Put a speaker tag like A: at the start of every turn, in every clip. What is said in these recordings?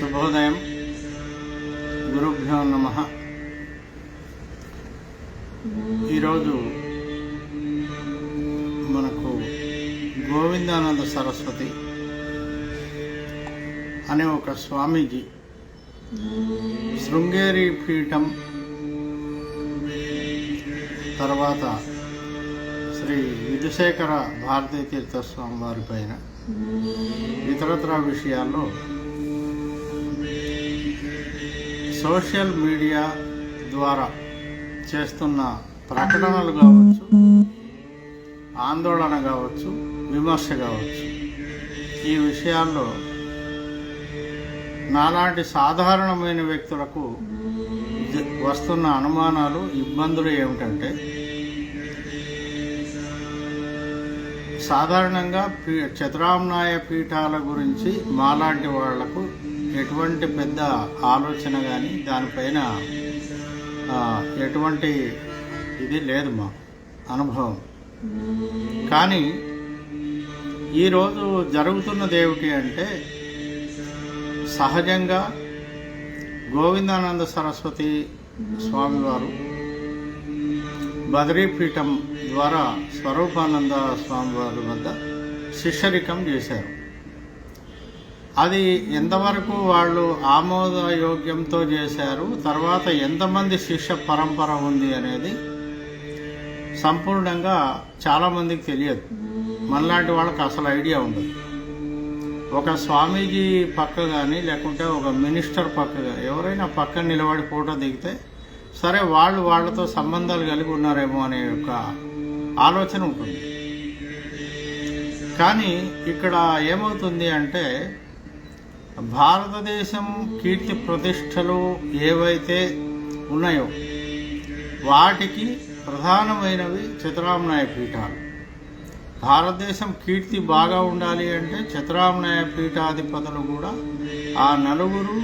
A: శుభోదయం. గురుభ్యో నమ. ఈరోజు మనకు గోవిందానంద సరస్వతి అనే ఒక స్వామీజీ శృంగేరి పీఠం తర్వాత శ్రీ విధుశేఖర భారతీ తీర్థస్వామి వారి పైన ఇతరత్ర విషయాల్లో సోషల్ మీడియా ద్వారా చేస్తున్న ప్రకటనలు కావచ్చు ఆందోళన కావచ్చు విమర్శ కావచ్చు ఈ విషయాల్లో నాలాంటి సాధారణమైన వ్యక్తులకు వస్తున్న అనుమానాలు ఇబ్బందులు ఏమిటంటే సాధారణంగా పీ చతురామ్నాయ పీఠాల గురించి మాలాంటి వాళ్ళకు ఎటువంటి పెద్ద ఆలోచన కానీ దానిపైన ఎటువంటి ఇది లేదు మా అనుభవం. కానీ ఈరోజు జరుగుతున్నది ఏమిటి అంటే సహజంగా గోవిందానంద సరస్వతి స్వామివారు బదరీపీఠం ద్వారా స్వరూపానంద స్వామివారి వద్ద శిష్యరికం చేశారు. అది ఎంతవరకు వాళ్ళు ఆమోదయోగ్యంతో చేశారు తర్వాత ఎంతమంది శిష్య పరంపర ఉంది అనేది సంపూర్ణంగా చాలామందికి తెలియదు. మనలాంటి వాళ్ళకి అసలు ఐడియా ఉండదు. ఒక స్వామీజీ పక్క కానీ లేకుంటే ఒక మినిస్టర్ పక్క కానీ ఎవరైనా పక్కన నిలబడి ఫోటో దిగితే సరే వాళ్ళు వాళ్ళతో సంబంధాలు కలిగి ఉన్నారేమో అనే ఒక ఆలోచన ఉంటుంది. కానీ ఇక్కడ ఏమవుతుంది అంటే భారతదేశం కీర్తి ప్రతిష్టలు ఏవైతే ఉన్నాయో వాటికి ప్రధానమైనవి చతురామనాయ పీఠాలు. భారతదేశం కీర్తి బాగా ఉండాలి అంటే చతురామనాయ పీఠాధిపతులు కూడా ఆ నలుగురు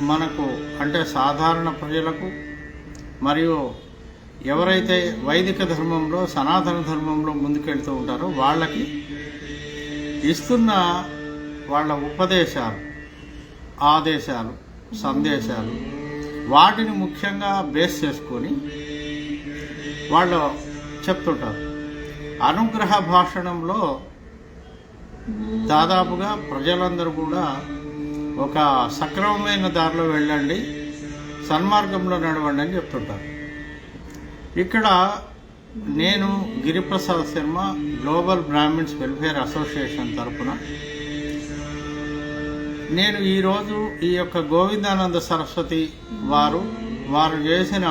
A: మనకు అంటే సాధారణ ప్రజలకు మరియు ఎవరైతే వైదిక ధర్మంలో సనాతన ధర్మంలో ముందుకెళ్తూ ఉంటారో వాళ్ళకి ఇస్తున్న వాళ్ళ ఉపదేశాలు ఆదేశాలు సందేశాలు వాటిని ముఖ్యంగా బేస్ చేసుకొని వాళ్ళు చెప్తుంటారు. అనుగ్రహ భాషణంలో దాదాపుగా ప్రజలందరూ కూడా ఒక సక్రమమైన దారిలో వెళ్ళండి సన్మార్గంలో నడవండి అని చెప్తుంటారు. ఇక్కడ నేను Giriprasad Sharma global Brahmins welfare association తరపున నేను ఈరోజు ఈ యొక్క గోవిందానంద సరస్వతి వారు వారు చేసిన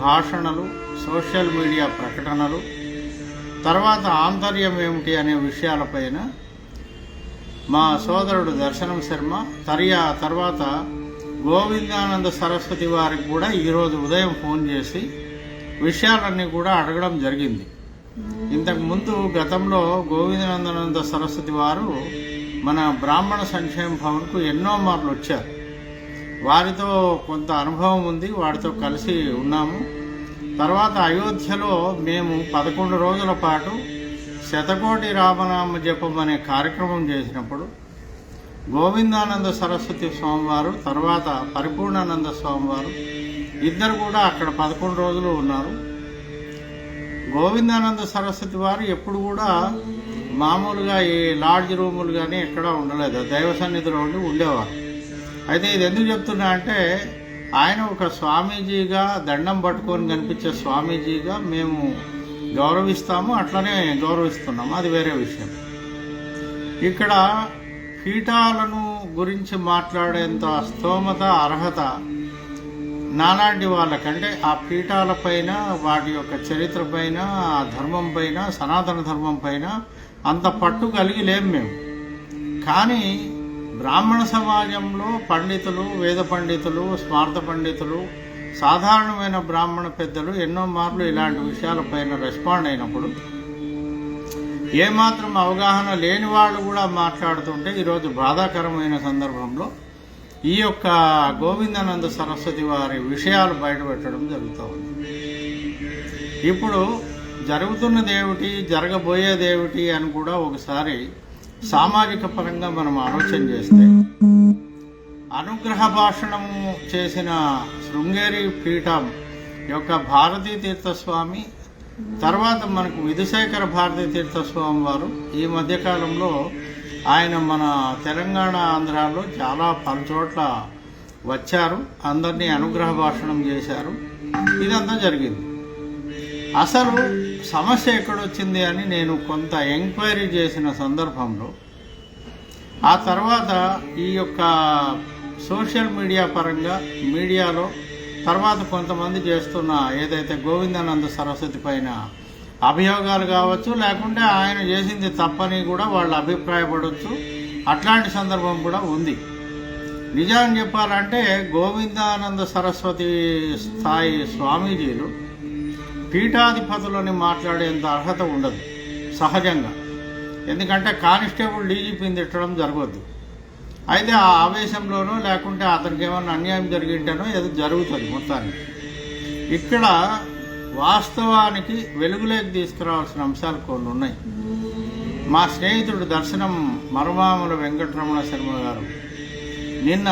A: భాషణలు సోషల్ మీడియా ప్రకటనలు తర్వాత ఆంతర్యం ఏమిటి అనే విషయాలపైన మా సోదరుడు దర్శనం శర్మ తరియా తర్వాత గోవిందానంద సరస్వతి వారికి కూడా ఈరోజు ఉదయం ఫోన్ చేసి విషయాలన్నీ కూడా అడగడం జరిగింది. ఇంతకు ముందు గతంలో గోవిందానంద సరస్వతి వారు మన బ్రాహ్మణ సంక్షేమ భవన్కు ఎన్నో మార్లు వచ్చారు. వారితో కొంత అనుభవం ఉంది వారితో కలిసి ఉన్నాము. తర్వాత అయోధ్యలో మేము పదకొండు రోజుల పాటు శతకోటి రామనామ జపం అనే కార్యక్రమం చేసినప్పుడు గోవిందానంద సరస్వతి స్వామివారు తర్వాత పరిపూర్ణానంద స్వామివారు ఇద్దరు కూడా అక్కడ పదకొండు రోజులు ఉన్నారు. గోవిందానంద సరస్వతి వారు ఎప్పుడు కూడా మామూలుగా ఈ లాడ్జ్ రూములు కానీ ఎక్కడా ఉండలేదు. దైవ సన్నిధిలో ఉండి ఉండేవారు. అయితే ఇది ఎందుకు చెప్తున్నా అంటే ఆయన ఒక స్వామీజీగా దండం పట్టుకొని కనిపించే స్వామీజీగా మేము గౌరవిస్తాము అట్లనే గౌరవిస్తున్నాము. అది వేరే విషయం. ఇక్కడ పీఠాలను గురించి మాట్లాడేంత స్తోమత అర్హత నాలాంటి వాళ్ళకంటే ఆ పీఠాలపైన వాటి యొక్క చరిత్ర పైన ఆ ధర్మం పైన సనాతన ధర్మం పైన అంత పట్టు కలిగి లేం మేము. కానీ బ్రాహ్మణ సమాజంలో పండితులు వేద పండితులు స్మార్థ పండితులు సాధారణమైన బ్రాహ్మణ పెద్దలు ఎన్నో మార్లు ఇలాంటి విషయాలపైన రెస్పాండ్ అయినప్పుడు ఏమాత్రం అవగాహన లేని వాళ్ళు కూడా మాట్లాడుతుంటే ఈరోజు బాధాకరమైన సందర్భంలో ఈ యొక్క గోవిందానంద సరస్వతి వారి విషయాలు బయటపెట్టడం జరుగుతూ ఉంది. ఇప్పుడు జరుగుతున్నదేమిటి జరగబోయేదేమిటి అని కూడా ఒకసారి సామాజిక పరంగా మనం ఆలోచన చేస్తే అనుగ్రహ భాషణము చేసిన శృంగేరి పీఠం యొక్క భారతీ తీర్థస్వామి తర్వాత మనకు విధుశేఖర భారతీ తీర్థస్వామి వారు ఈ మధ్యకాలంలో ఆయన మన తెలంగాణ ఆంధ్రాలో చాలా పలుచోట్ల వచ్చారు అందరినీ అనుగ్రహ భాషణం చేశారు. ఇదంతా జరిగింది. అసలు సమస్య ఎక్కడొచ్చింది అని నేను కొంత ఎంక్వైరీ చేసిన సందర్భంలో ఆ తర్వాత ఈ యొక్క సోషల్ మీడియా పరంగా మీడియాలో తర్వాత కొంతమంది చేస్తున్న ఏదైతే గోవిందానంద సరస్వతి పైన అభియోగాలు కావచ్చు లేకుంటే ఆయన చేసింది తప్పని కూడా వాళ్ళు అభిప్రాయపడవచ్చు అట్లాంటి సందర్భం కూడా ఉంది. నిజాన్ని చెప్పాలంటే గోవిందానంద సరస్వతి స్థాయి స్వామీజీలు పీఠాధిపతులని మాట్లాడేంత అర్హత ఉండదు. సహజంగా. ఎందుకంటే కానిస్టేబుల్ డీజీపీని తిట్టడం జరగద్దు. అయితే ఆ ఆవేశంలోనో లేకుంటే అతనికి ఏమైనా అన్యాయం జరిగింటేనో ఏదో జరుగుతుంది మొత్తానికి. ఇక్కడ వాస్తవానికి వెలుగులోకి తీసుకురావాల్సిన అంశాలు కొన్ని ఉన్నాయి. మా స్నేహితుడు దర్శనం మరుమాముల వెంకటరమణ శర్మ గారు. నిన్న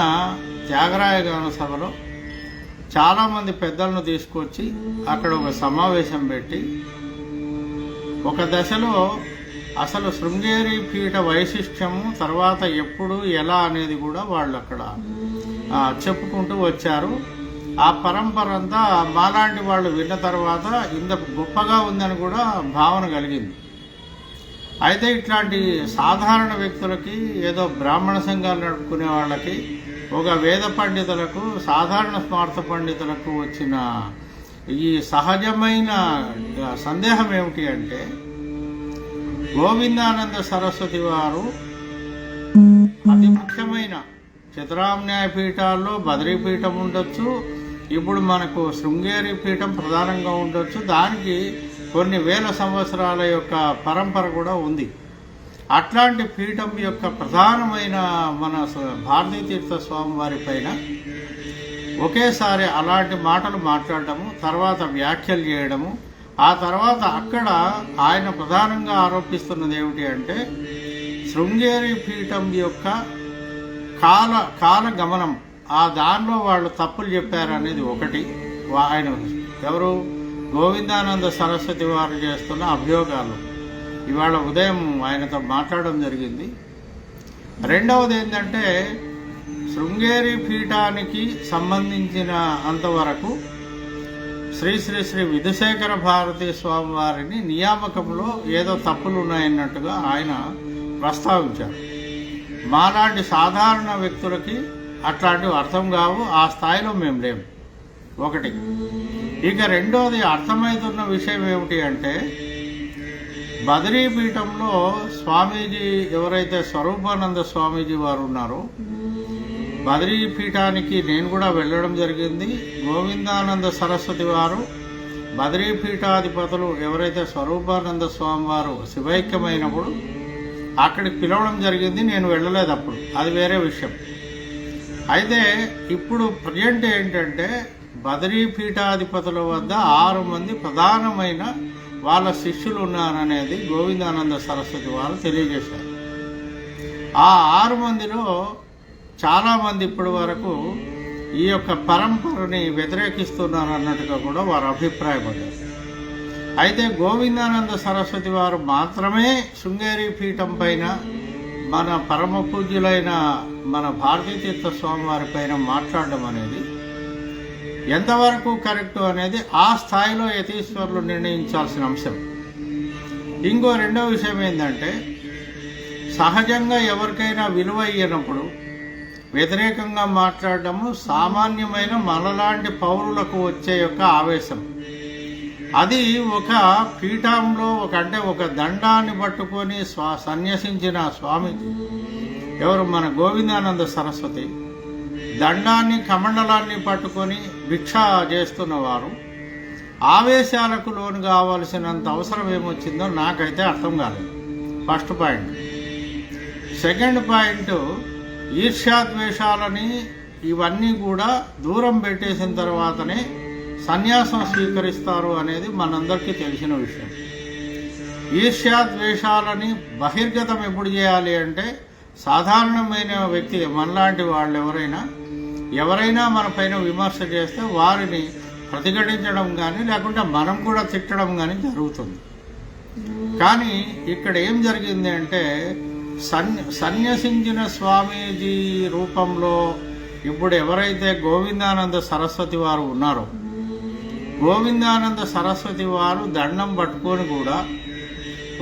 A: త్యాగరాయ గాన సభలో చాలామంది పెద్దలను తీసుకొచ్చి అక్కడ ఒక సమావేశం పెట్టి ఒక దశలో అసలు శృంగేరి పీఠ వైశిష్ట్యము తర్వాత ఎప్పుడు ఎలా అనేది కూడా వాళ్ళు అక్కడ చెప్పుకుంటూ వచ్చారు. ఆ పరంపర అంతా మాలాంటి వాళ్ళు విన్న తర్వాత ఇంత గొప్పగా ఉందని కూడా భావన కలిగింది. అయితే ఇట్లాంటి సాధారణ వ్యక్తులకి ఏదో బ్రాహ్మణ సంఘాలు నడుపుకునే వాళ్ళకి ఒక వేద పండితులకు సాధారణ స్మార్థ పండితులకు వచ్చిన ఈ సహజమైన సందేహం ఏమిటి అంటే గోవిందానంద సరస్వతి వారు అతి ముఖ్యమైన చతురామ్నాయ పీఠాల్లో బద్రీ పీఠం ఉండొచ్చు ఇప్పుడు మనకు శృంగేరి పీఠం ప్రధానంగా ఉండొచ్చు. దానికి కొన్ని వేల సంవత్సరాల యొక్క పరంపర కూడా ఉంది. అట్లాంటి పీఠం యొక్క ప్రధానమైన మన భారతీతీర్థ భారతీ తీర్థ స్వామి వారి పైన ఒకేసారి అలాంటి మాటలు మాట్లాడటము తర్వాత వ్యాఖ్యలు చేయడము ఆ తర్వాత అక్కడ ఆయన ప్రధానంగా ఆరోపిస్తున్నది ఏమిటి అంటే శృంగేరి పీఠం యొక్క కాల కాల గమనం ఆ దానిలో వాళ్ళు తప్పులు చెప్పారు అనేది ఒకటి. ఆయన ఎవరు? గోవిందానంద సరస్వతి వారు చేస్తున్న అభియోగాలు. ఇవాళ ఉదయం ఆయనతో మాట్లాడడం జరిగింది. రెండవది ఏంటంటే శృంగేరి పీఠానికి సంబంధించిన అంతవరకు శ్రీ శ్రీ శ్రీ విధుశేఖర భారతీ స్వామి వారిని నియామకంలో ఏదో తప్పులు ఉన్నాయన్నట్టుగా ఆయన ప్రస్తావించారు. మాలాంటి సాధారణ వ్యక్తులకి అట్లాంటివి అర్థం కావు ఆ స్థాయిలో మేము లేము ఒకటి. ఇక రెండోది అర్థమవుతున్న విషయం ఏమిటి అంటే బదరీ పీఠంలో స్వామీజీ ఎవరైతే స్వరూపానంద స్వామీజీ వారు ఉన్నారో బదరీ పీఠానికి నేను కూడా వెళ్ళడం జరిగింది. గోవిందానంద సరస్వతి వారు బదరీ పీఠాధిపతులు ఎవరైతే స్వరూపానంద స్వామి వారు శివైక్యమైనప్పుడు అక్కడికి పిలవడం జరిగింది. నేను వెళ్ళలేదు అప్పుడు. అది వేరే విషయం. అయితే ఇప్పుడు ప్రజెంట్ ఏంటంటే బదరీ పీఠాధిపతుల వద్ద ఆరు మంది ప్రధానమైన వాళ్ళ శిష్యులు ఉన్నారనేది గోవిందానంద సరస్వతి వారు తెలియజేశారు. ఆ ఆరు మందిలో చాలామంది ఇప్పటి వరకు ఈ యొక్క పరంపరని వ్యతిరేకిస్తున్నారు అన్నట్టుగా కూడా వారు అభిప్రాయపడ్డారు. అయితే గోవిందానంద సరస్వతి వారు మాత్రమే శృంగేరి పీఠం పైన మన పరమ పూజ్యులైన మన భారతీ తీర్థ స్వామి పైన మాట్లాడడం అనేది ఎంతవరకు కరెక్టు అనేది ఆ స్థాయిలో యతీశ్వరులు నిర్ణయించాల్సిన అంశం. ఇంకో రెండో విషయం ఏంటంటే సహజంగా ఎవరికైనా విలువ ఇయ్యనప్పుడు వ్యతిరేకంగా మాట్లాడడము సామాన్యమైన మనలాంటి పౌరులకు వచ్చే యొక్క ఆవేశం. అది ఒక పీఠంలో ఒక అంటే ఒక దండాన్ని పట్టుకొని స్వా సన్యసించిన స్వామి ఎవరు మన గోవిందానంద సరస్వతి దండాన్ని కమండలాన్ని పట్టుకొని భిక్ష చేస్తున్నవారు. ఆవేశాలకు లోను కావాల్సినంత అవసరం ఏమొచ్చిందో నాకైతే అర్థం కాలేదు. First point. సెకండ్ పాయింట్ ఈర్ష్యాద్వేషాలని ఇవన్నీ కూడా దూరం పెట్టేసిన తర్వాతనే సన్యాసం స్వీకరిస్తారు అనేది మనందరికీ తెలిసిన విషయం. ఈర్ష్యాద్వేషాలని బహిర్గతం ఎప్పుడు చేయాలి అంటే సాధారణమైన వ్యక్తి మనలాంటి వాళ్ళు ఎవరైనా ఎవరైనా మన పైన విమర్శ చేస్తే వారిని ప్రతిఘటించడం కానీ లేకుంటే మనం కూడా తిట్టడం కానీ జరుగుతుంది. కానీ ఇక్కడ ఏం జరిగింది అంటే సన్ సన్యసించిన స్వామీజీ రూపంలో ఇప్పుడు ఎవరైతే గోవిందానంద సరస్వతి వారు ఉన్నారో గోవిందానంద సరస్వతి వారు దండం పట్టుకొని కూడా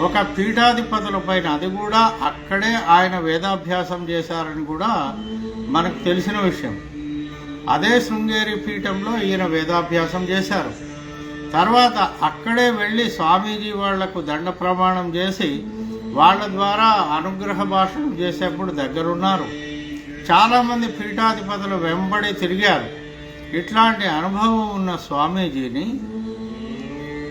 A: ఒక పీఠాధిపతుల పైన అది కూడా అక్కడే ఆయన వేదాభ్యాసం చేశారని కూడా మనకు తెలిసిన విషయం. అదే శృంగేరి పీఠంలో ఈయన వేదాభ్యాసం చేశారు. తర్వాత అక్కడే వెళ్ళి స్వామీజీ వాళ్ళకు దండ ప్రమాణం చేసి వాళ్ళ ద్వారా అనుగ్రహ భాషణం చేసేప్పుడు దగ్గరున్నారు. చాలామంది పీఠాధిపతులు వెంబడి తిరిగారు. ఇట్లాంటి అనుభవం ఉన్న స్వామీజీని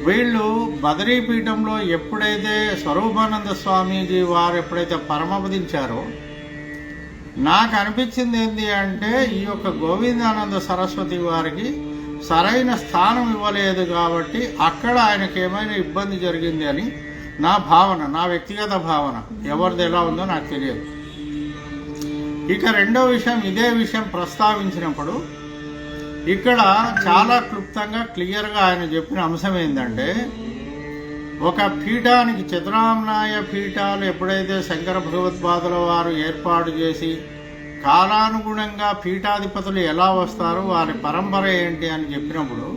A: వీళ్ళు బదరీ పీఠంలో ఎప్పుడైతే స్వరూపానంద స్వామీజీ వారు ఎప్పుడైతే పరమపదించారో నాకు అనిపించింది ఏంటి అంటే ఈ యొక్క గోవిందానంద సరస్వతి వారికి సరైన స్థానం ఇవ్వలేదు కాబట్టి అక్కడ ఆయనకి ఏమైనా ఇబ్బంది జరిగింది అని నా భావన నా వ్యక్తిగత భావన. ఎవరిది ఎలా ఉందో నాకు తెలియదు. ఇక రెండో విషయం ఇదే విషయం ప్రస్తావించినప్పుడు ఇక్కడ చాలా క్లుప్తంగా క్లియర్గా ఆయన చెప్పిన అంశం ఏంటంటే ఒక పీఠానికి చతురామ్నాయ పీఠాలు ఎప్పుడైతే శంకర భగవత్పాదుల వారు ఏర్పాటు చేసి కాలానుగుణంగా పీఠాధిపతులు ఎలా వస్తారు వారి పరంపర ఏంటి అని చెప్పినప్పుడు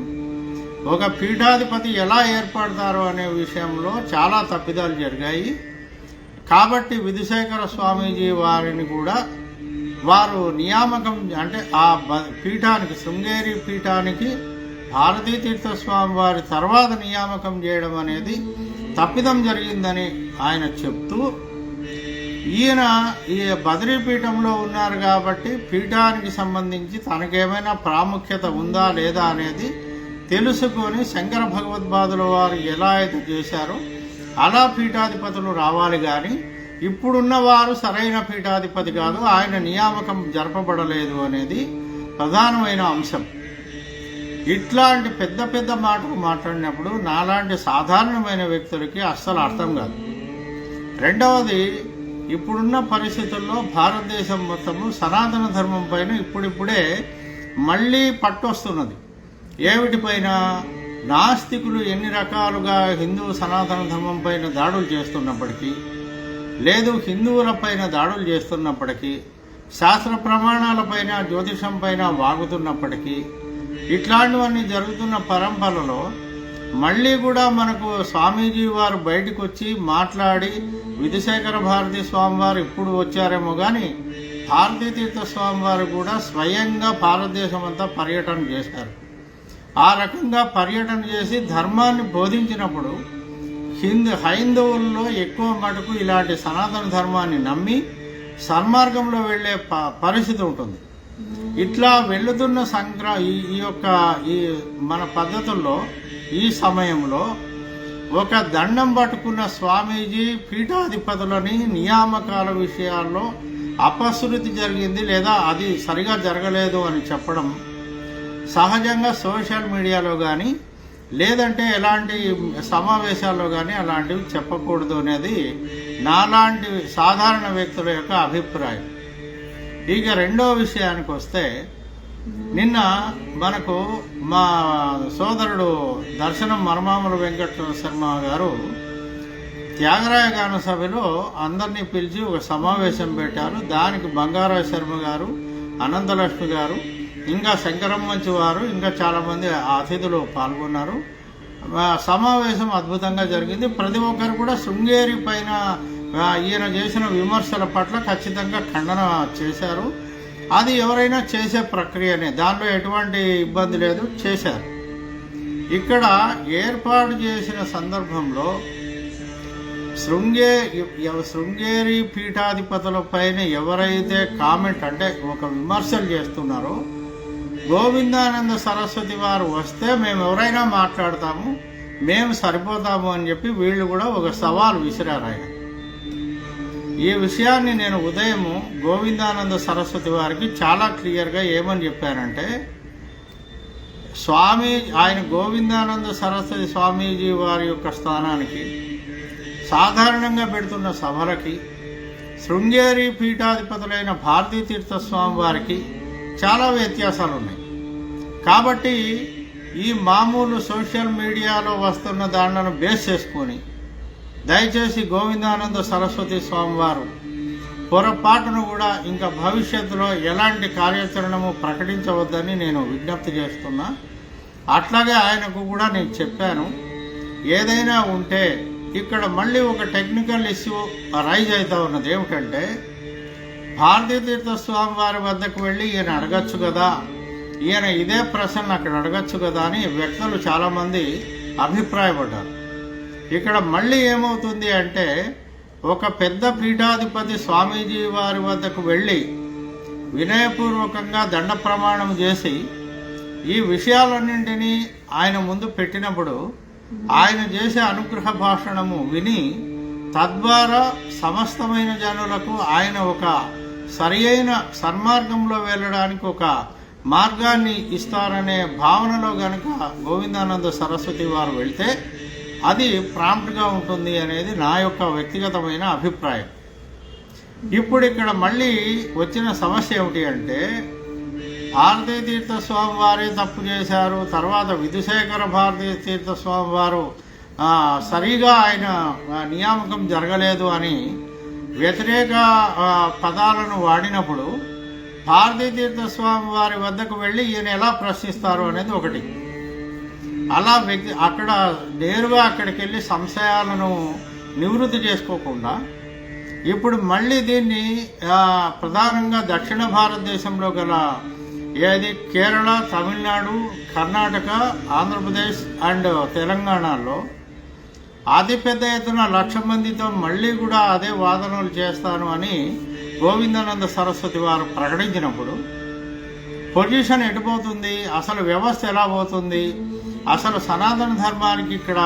A: ఒక పీఠాధిపతి ఎలా ఏర్పడతారు అనే విషయంలో చాలా తప్పిదాలు జరిగాయి. కాబట్టి విధుశేఖర స్వామీజీ వారిని కూడా వారు నియామకం అంటే ఆ పీఠానికి శృంగేరి పీఠానికి భారతీ తీర్థస్వామి వారి తర్వాత నియామకం చేయడం అనేది తప్పిదం జరిగిందని ఆయన చెప్తూ ఈయన ఈ బదరీ పీఠంలో ఉన్నారు కాబట్టి పీఠానికి సంబంధించి తనకేమైనా ప్రాముఖ్యత ఉందా లేదా అనేది తెలుసుకొని శంకర భగవద్పాదుల వారు ఎలా అయితే చేశారో అలా పీఠాధిపతులు రావాలి కానీ ఇప్పుడున్న వారు సరైన పీఠాధిపతి కాదు ఆయన నియామకం జరపబడలేదు అనేది ప్రధానమైన అంశం. ఇట్లాంటి పెద్ద పెద్ద మాటలు మాట్లాడినప్పుడు నాలాంటి సాధారణమైన వ్యక్తులకి అస్సలు అర్థం కాదు. రెండవది ఇప్పుడున్న పరిస్థితుల్లో భారతదేశం మొత్తము సనాతన ధర్మం పైన ఇప్పుడిప్పుడే మళ్ళీ పట్టొస్తున్నది. ఏమిటిపైన నాస్తికులు ఎన్ని రకాలుగా హిందూ సనాతన ధర్మం పైన దాడులు చేస్తున్నప్పటికీ లేదు హిందువుల పైన దాడులు చేస్తున్నప్పటికీ శాస్త్ర ప్రమాణాలపైన జ్యోతిషం పైన వాగుతున్నప్పటికీ ఇట్లాంటివన్నీ జరుగుతున్న పరంపరలో మళ్ళీ కూడా మనకు స్వామీజీ వారు బయటకు వచ్చి మాట్లాడి విధుశేఖర భారతి స్వామి వారు ఇప్పుడు వచ్చారేమో కానీ భారతీతీర్థ స్వామివారు స్వామి వారు కూడా స్వయంగా భారతదేశం అంతా పర్యటన చేశారు ఆ రకంగా పర్యటన చేసి ధర్మాన్ని బోధించినప్పుడు హిందూ హైందవుల్లో ఎక్కువ మటుకు ఇలాంటి సనాతన ధర్మాన్ని నమ్మి సన్మార్గంలో వెళ్ళే ప- పరిస్థితి ఉంటుంది. ఇట్లా వెళుతున్న సంక్ర ఈ ఈ యొక్క ఈ మన పద్ధతుల్లో ఈ సమయంలో ఒక దండం పట్టుకున్న స్వామీజీ పీఠాధిపతులని నియామకాల విషయాల్లో అపశృతి జరిగింది లేదా అది సరిగా జరగలేదు అని చెప్పడం సహజంగా సోషల్ మీడియాలో కానీ లేదంటే ఎలాంటి సమావేశాల్లో కానీ అలాంటివి చెప్పకూడదు అనేది నాలాంటి సాధారణ వ్యక్తుల యొక్క అభిప్రాయం. ఇక రెండో విషయానికి వస్తే నిన్న మనకు మా సోదరుడు దర్శనం మర్మాముల వెంకట శర్మ గారు త్యాగరాయ గాన సభలో అందరినీ పిలిచి ఒక సమావేశం పెట్టారు. దానికి బంగారాయ శర్మ గారు అనంతలక్ష్మి గారు ఇంకా శంకరమ్మంచి వారు ఇంకా చాలామంది అతిథులు పాల్గొన్నారు. సమావేశం అద్భుతంగా జరిగింది. ప్రతి ఒక్కరు కూడా శృంగేరి పైన ఈయన చేసిన విమర్శల పట్ల ఖచ్చితంగా ఖండన చేశారు. అది ఎవరైనా చేసే ప్రక్రియనే. దానిలో ఎటువంటి ఇబ్బంది లేదు. చేశారు. ఇక్కడ ఏర్పాటు చేసిన సందర్భంలో శృంగే శృంగేరి పీఠాధిపతుల పైన ఎవరైతే కామెంట్ అంటే ఒక విమర్శలు చేస్తున్నారో గోవిందానంద సరస్వతి వారు వస్తే మేము ఎవరైనా మాట్లాడతాము మేము సరిపోతాము అని చెప్పి వీళ్ళు కూడా ఒక సవాల్ విసిరారు ఆయన. ఈ విషయాన్ని నేను ఉదయము గోవిందానంద సరస్వతి వారికి చాలా క్లియర్గా ఏమని చెప్పానంటే స్వామి ఆయన గోవిందానంద సరస్వతి స్వామీజీ వారి యొక్క స్థానానికి సాధారణంగా పెడుతున్న సభలకి శృంగేరి పీఠాధిపతులైన భారతీ తీర్థ స్వామి వారికి చాలా వ్యత్యాసాలు ఉన్నాయి కాబట్టి ఈ మామూలు సోషల్ మీడియాలో వస్తున్న దాంట్లను బేస్ చేసుకొని దయచేసి గోవిందానంద సరస్వతి స్వామివారు పొరపాటును కూడా ఇంకా భవిష్యత్తులో ఎలాంటి కార్యాచరణము ప్రకటించవద్దని నేను విజ్ఞప్తి చేస్తున్నా. అట్లాగే ఆయనకు కూడా నేను చెప్పాను ఏదైనా ఉంటే ఇక్కడ మళ్ళీ ఒక టెక్నికల్ ఇష్యూ రైజ్ అవుతా ఉన్నది. ఏమిటంటే భారతీతీర్థ స్వామి వారి వద్దకు వెళ్ళి ఈయన అడగచ్చు కదా ఈయన ఇదే ప్రశ్న అక్కడ అడగచ్చు కదా అని వ్యక్తులు చాలామంది అభిప్రాయపడ్డారు. ఇక్కడ మళ్ళీ ఏమవుతుంది అంటే ఒక పెద్ద పీఠాధిపతి స్వామీజీ వారి వద్దకు వెళ్ళి వినయపూర్వకంగా దండ ప్రమాణం చేసి ఈ విషయాలన్నింటినీ ఆయన ముందు పెట్టినప్పుడు ఆయన చేసే అనుగ్రహ భాషణము విని తద్వారా సమస్తమైన జనులకు ఆయన ఒక సరి అయిన సన్మార్గంలో వెళ్ళడానికి ఒక మార్గాన్ని ఇస్తారనే భావనలో గనుక గోవిందానంద సరస్వతి వారు వెళ్తే అది ప్రాంప్ట్గా ఉంటుంది అనేది నా యొక్క వ్యక్తిగతమైన అభిప్రాయం. ఇప్పుడు ఇక్కడ మళ్ళీ వచ్చిన సమస్య ఏమిటి అంటే భారతీయ తీర్థ స్వామి వారే తప్పు చేశారు తర్వాత విధుశేఖర భారతీ తీర్థ స్వామి వారు సరిగా ఆయన నియామకం జరగలేదు అని వ్యతిరేక పదాలను వాడినప్పుడు భారతీయ తీర్థ స్వామి వారి వద్దకు వెళ్ళి ఈయన ఎలా ప్రశ్నిస్తారు అనేది ఒకటి. అలా వ్యక్తి అక్కడ నేరుగా అక్కడికి వెళ్ళి సంశయాలను నివృత్తి చేసుకోకుండా ఇప్పుడు మళ్ళీ దీన్ని ప్రధానంగా దక్షిణ భారతదేశంలో గల ఏది? కేరళ తమిళనాడు కర్ణాటక ఆంధ్రప్రదేశ్ అండ్ తెలంగాణలో అతి పెద్ద ఎత్తున లక్ష మందితో మళ్ళీ కూడా అదే వాదనలు చేస్తాను అని గోవిందానంద సరస్వతి వారు ప్రకటించినప్పుడు పొజిషన్ ఎటుపోతుంది అసలు వ్యవస్థ ఎలా పోతుంది? అసలు సనాతన ధర్మానికి ఇక్కడ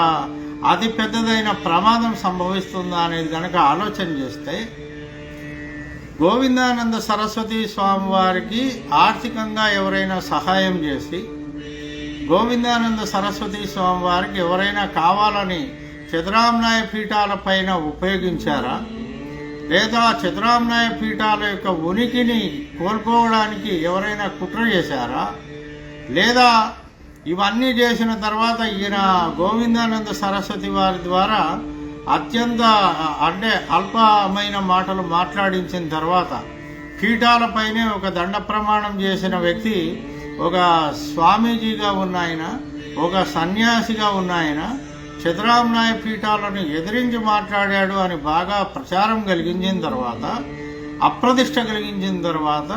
A: అతి పెద్దదైన ప్రమాదం సంభవిస్తుందా అనేది కనుక ఆలోచన చేస్తే గోవిందానంద సరస్వతి స్వామి వారికి ఆర్థికంగా ఎవరైనా సహాయం చేసి గోవిందానంద సరస్వతి స్వామి వారికి ఎవరైనా కావాలని చదరామనాయ పీఠాల పైన ఉపయోగించారా? లేదా చతురామ్నాయ పీఠాల యొక్క ఉనికిని కోల్పోవడానికి ఎవరైనా కుట్ర చేశారా? లేదా ఇవన్నీ చేసిన తర్వాత ఈయన గోవిందానంద సరస్వతి వారి ద్వారా అత్యంత అంటే అల్పమైన మాటలు మాట్లాడించిన తర్వాత పీఠాలపైనే ఒక దండ ప్రమాణం చేసిన వ్యక్తి ఒక స్వామీజీగా ఉన్న ఆయన ఒక సన్యాసిగా ఉన్న ఆయన చతురామ్నాయ పీఠాలను ఎదిరించి మాట్లాడాడు అని బాగా ప్రచారం కలిగించిన తర్వాత అప్రతిష్ట కలిగించిన తర్వాత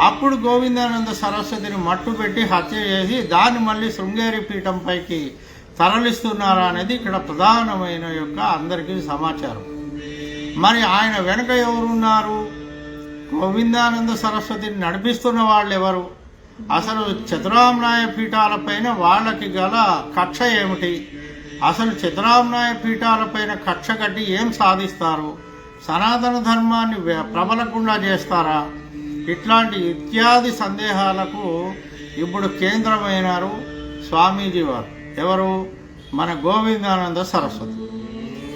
A: అప్పుడు గోవిందానంద సరస్వతిని మట్టు పెట్టి హత్య చేసి దాన్ని మళ్ళీ శృంగేరి పీఠం పైకి తరలిస్తున్నారా అనేది ఇక్కడ ప్రధానమైన యొక్క అందరికీ సమాచారం. మరి ఆయన వెనుక ఎవరున్నారు? గోవిందానంద సరస్వతిని నడిపిస్తున్న వాళ్ళు ఎవరు అసలు చతురామ్నాయ పీఠాలపైన వాళ్ళకి గల కక్ష ఏమిటి? అసలు చతురామ్నాయ పీఠాలపైన కక్ష కట్టి ఏం సాధిస్తారు? సనాతన ధర్మాన్ని ప్రబలకుండా చేస్తారా? ఇట్లాంటి ఇత్యాది సందేహాలకు ఇప్పుడు కేంద్రమైనారు స్వామీజీ వారు. ఎవరు? మన గోవిందానంద సరస్వతి.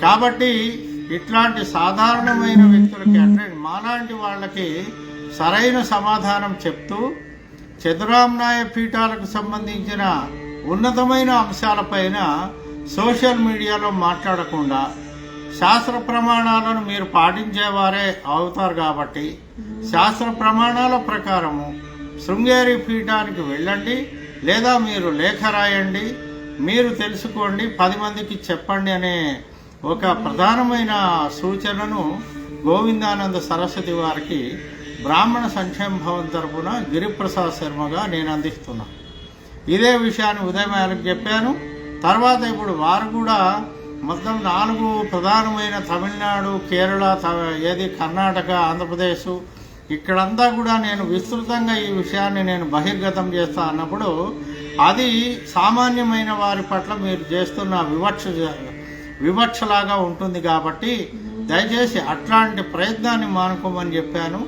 A: కాబట్టి ఇట్లాంటి సాధారణమైన వ్యక్తులకి అంటే మాలాంటి వాళ్ళకి సరైన సమాధానం చెప్తూ చతురామ్నాయ పీఠాలకు సంబంధించిన ఉన్నతమైన అంశాలపైన సోషల్ మీడియాలో మాట్లాడకుండా శాస్త్ర ప్రమాణాలను మీరు పాటించేవారే అవుతారు కాబట్టి శాస్త్ర ప్రమాణాల ప్రకారము శృంగేరి పీఠానికి వెళ్ళండి లేదా మీరు లేఖ రాయండి మీరు తెలుసుకోండి పది మందికి చెప్పండి అనే ఒక ప్రధానమైన సూచనను గోవిందానంద సరస్వతి వారికి బ్రాహ్మణ సంక్షేమ భవన్ తరపున గిరిప్రసాద్ శర్మగా నేను అందిస్తున్నా. ఇదే విషయాన్ని ఉదయం ఆయనకు చెప్పాను. తర్వాత ఇప్పుడు వారు కూడా మొత్తం నాలుగు ప్రధానమైన తమిళనాడు కేరళ త- ఏది కర్ణాటక ఆంధ్రప్రదేశ్ ఇక్కడంతా కూడా నేను విస్తృతంగా ఈ విషయాన్ని నేను బహిర్గతం చేస్తా అన్నప్పుడు అది సామాన్యమైన వారి పట్ల మీరు చేస్తున్న వివక్ష వివక్షలాగా ఉంటుంది కాబట్టి దయచేసి అట్లాంటి ప్రయత్నాన్ని మానుకోమని చెప్పాను.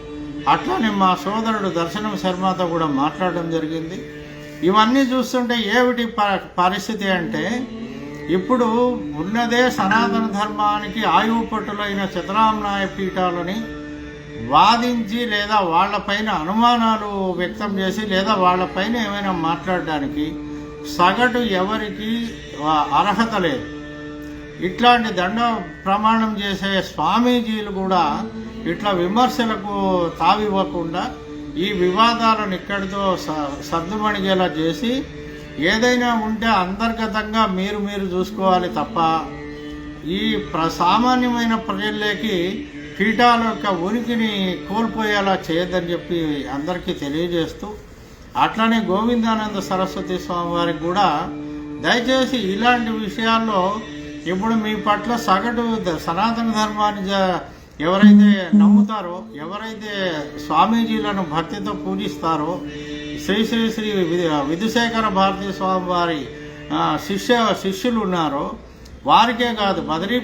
A: అట్లానే మా సోదరుడు దర్శనం శర్మతో కూడా మాట్లాడడం జరిగింది. ఇవన్నీ చూస్తుంటే ఏమిటి ప- పరిస్థితి అంటే ఇప్పుడు ఉన్నదే సనాతన ధర్మానికి ఆయువు పట్టులైన చితరామనాయ పీఠాలని వాదించి లేదా వాళ్ళపైన అనుమానాలు వ్యక్తం చేసి లేదా వాళ్ళపైన ఏమైనా మాట్లాడడానికి సగటు ఎవరికి అర్హత లేదు. ఇట్లాంటి దండ ప్రమాణం చేసే స్వామీజీలు కూడా ఇట్లా విమర్శలకు తావివ్వకుండా ఈ వివాదాలను ఇక్కడితో స- సర్దుమణిగేలా చేసి ఏదైనా ఉంటే అంతర్గతంగా మీరు మీరు చూసుకోవాలి తప్ప ఈ ప్ర సామాన్యమైన ప్రజల్లోకి పీఠాల యొక్క ఉనికిని కోల్పోయేలా చేయొద్దని చెప్పి అందరికీ తెలియజేస్తూ అట్లనే గోవిందానంద సరస్వతి స్వామి వారికి కూడా దయచేసి ఇలాంటి విషయాల్లో ఇప్పుడు మీ పట్ల సగటు సనాతన ధర్మాన్ని జ- ఎవరైతే నమ్ముతారో ఎవరైతే స్వామీజీలను భక్తితో పూజిస్తారో శ్రీ శ్రీ శ్రీ విధుశేఖర భారతీ స్వామి వారి శిష్య శిష్యులు ఉన్నారో వారికే కాదు బదరీ